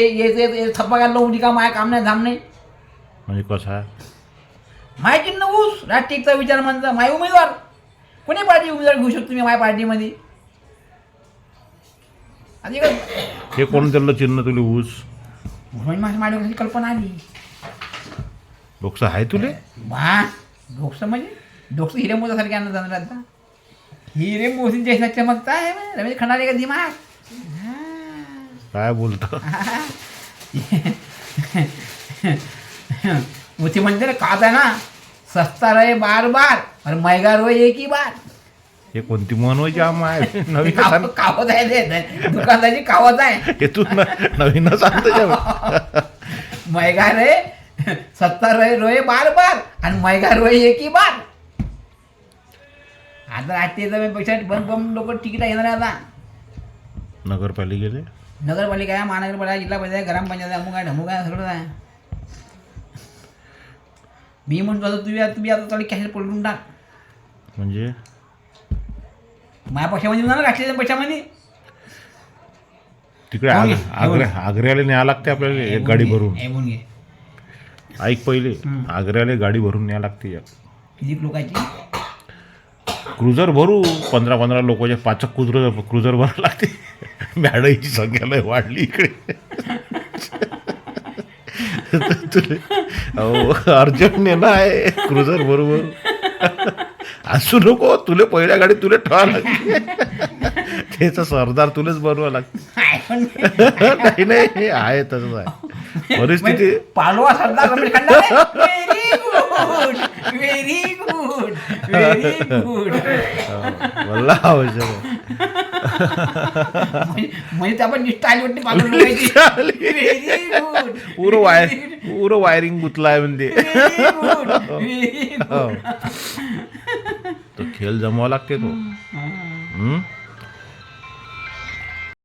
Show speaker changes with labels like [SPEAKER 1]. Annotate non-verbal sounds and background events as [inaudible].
[SPEAKER 1] ये थप्पा घाललो उडी का माय काम नाही धाम नाही.
[SPEAKER 2] म्हणजे कसं? आहे
[SPEAKER 1] माय चिन्ह ऊस राष्ट्रीयचा विचार म्हणता माय उमेदवार. कोणी पार्टी उमेदवार घेऊ शकतो मी माझ्या पार्टीमध्ये? आधी का
[SPEAKER 2] हे कोण दिलं चिन्ह तुले ऊस?
[SPEAKER 1] म्हणजे माझ्या कल्पना आली.
[SPEAKER 2] डोकस आहे तुले?
[SPEAKER 1] बा डोकसं म्हणजे डोकसं हिरे मोजासारखे आणलं जाणार आता. हिरे मोसी जैसा चमकता है मैं रमेश खंडारे का दिमाग
[SPEAKER 2] काय बोलतं?
[SPEAKER 1] मुझे म्हणते ना आहे ना? सस्ता रहे बार बार और महंगा रहे एक ही बार.
[SPEAKER 2] हे कोणती मनवायची आम आहे? नवीन [laughs] सांग
[SPEAKER 1] कावत आहे ते. दुकानदाराची कावत आहे. [laughs]
[SPEAKER 2] हे तू न- नवीन सांगतो जेव्हा. [laughs]
[SPEAKER 1] महंगा रहे सत्ता रहे रोये बार बार आणि महंगा रोये एक ही बार. आता राष्ट्रीयपेक्षा बंद बंद लोक तिकीट आहे आता.
[SPEAKER 2] नगरपालिकेले?
[SPEAKER 1] नगरपालिका आहे महानगरपालिका जिल्हा पंचायत ग्रामपंचायत आहे अमुक आहे ढमुक आहे सगळं आहे. मी म्हणतो आता तुम्ही तुम्ही आता थोडी कॅश पलटून टाक.
[SPEAKER 2] म्हणजे?
[SPEAKER 1] माझ्या पक्षामध्ये म्हणा ना राष्ट्रीय पक्षामध्ये
[SPEAKER 2] तिकडे आग-
[SPEAKER 1] घे,
[SPEAKER 2] आग्र्या आग्र्याला न्यावं लागते आपल्याला एक गाडी भरून.
[SPEAKER 1] घे.
[SPEAKER 2] ऐक पहिले. आग्र्याला गाडी भरून न्यावं लागते एक.
[SPEAKER 1] किती लोकांची?
[SPEAKER 2] क्रुझर भरू पंधरा पंधरा लोकांचे पाचक क्रुझर क्रुझर भरावं लागते. मॅडईची संख्या लय वाढली इकडे. अर्जंट नेणं आहे क्रुझर बरोबर असू नको तुले पहिल्या गाडी तुले ठेवा लागते. त्याचा सरदार तुलेच बनवा लागते. नाही नाही हे आहे तसंच आहे. परिस्थिती
[SPEAKER 1] म्हणजे पालवा सरदार [laughs] व्हेरी गुड व्हेरी गुड
[SPEAKER 2] मला आहे.
[SPEAKER 1] म्हणजे आपण निष्ठा आली वाटते पालव लोकांची व्हेरी गुड
[SPEAKER 2] पुरं वायर पुरं वायरिंग गुतलाय म्हणजे तो खेळ जमवा लागते तो. हम्म?